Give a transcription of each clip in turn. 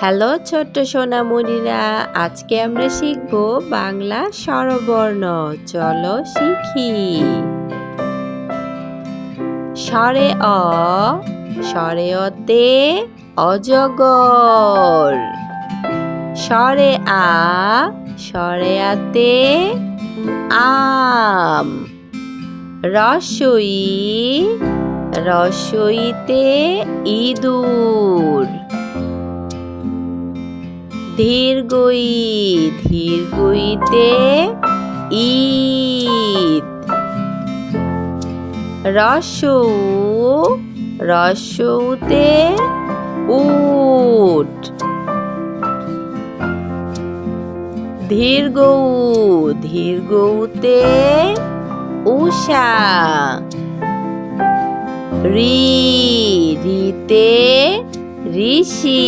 Hello ছোট্ট সোনামণিরা, আজকে আমরা শিখব বাংলা স্বরবর্ণ। চলো শিখি। স্বরে অ, স্বরে অতে অজগর। স্বরে আ, স্বরে আতে আম। রসই, রসইতে ইঁদুর। ধীরগই ধীরগইতে ঈদ। রসৌ রসৌতে উট। ধীরগৌ ধীরগৌতে উষা। রি রিতে ঋষি।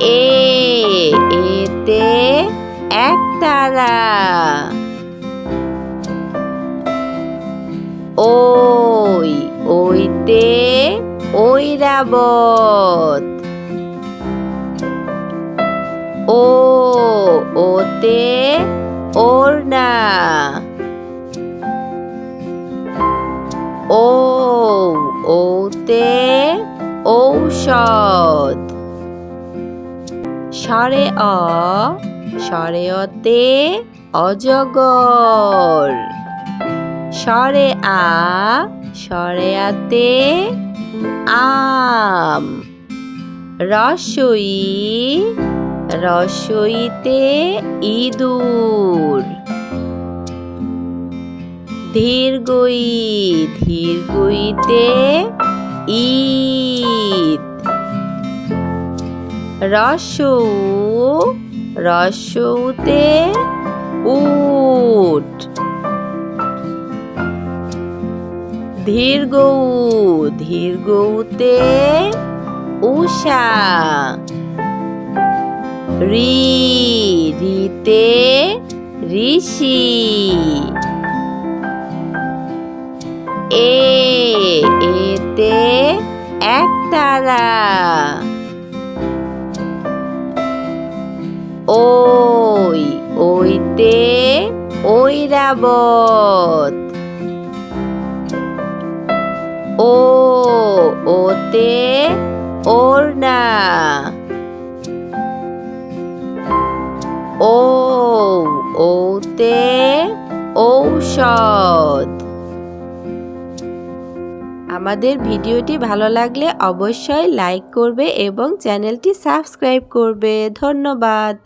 এ এতে একতারা ওই ওইতে ঐরাবত। ও ওতে ওড়না। ও ওতে ঔষধ। স্বরে অ স্বরে অতে অজগর। স্বরে আ স্বরে আতে আম। রসই, রসইতে ইঁদুর। ধীরগই, ধীরগইতে ঈদ রসৌ রসৌতে উট। ধীরগৌ ধীরগৌতে উষা। রি রিতে ঋষি। এ এতে একতারা ওই, ওইতে ঐরাবত। ও, ওতে ওড়না। ও, ওতে ঔষধ। আমাদের ভিডিওটি ভালো লাগলে অবশ্যই লাইক করবে এবং চ্যানেলটি সাবস্ক্রাইব করবে। ধন্যবাদ।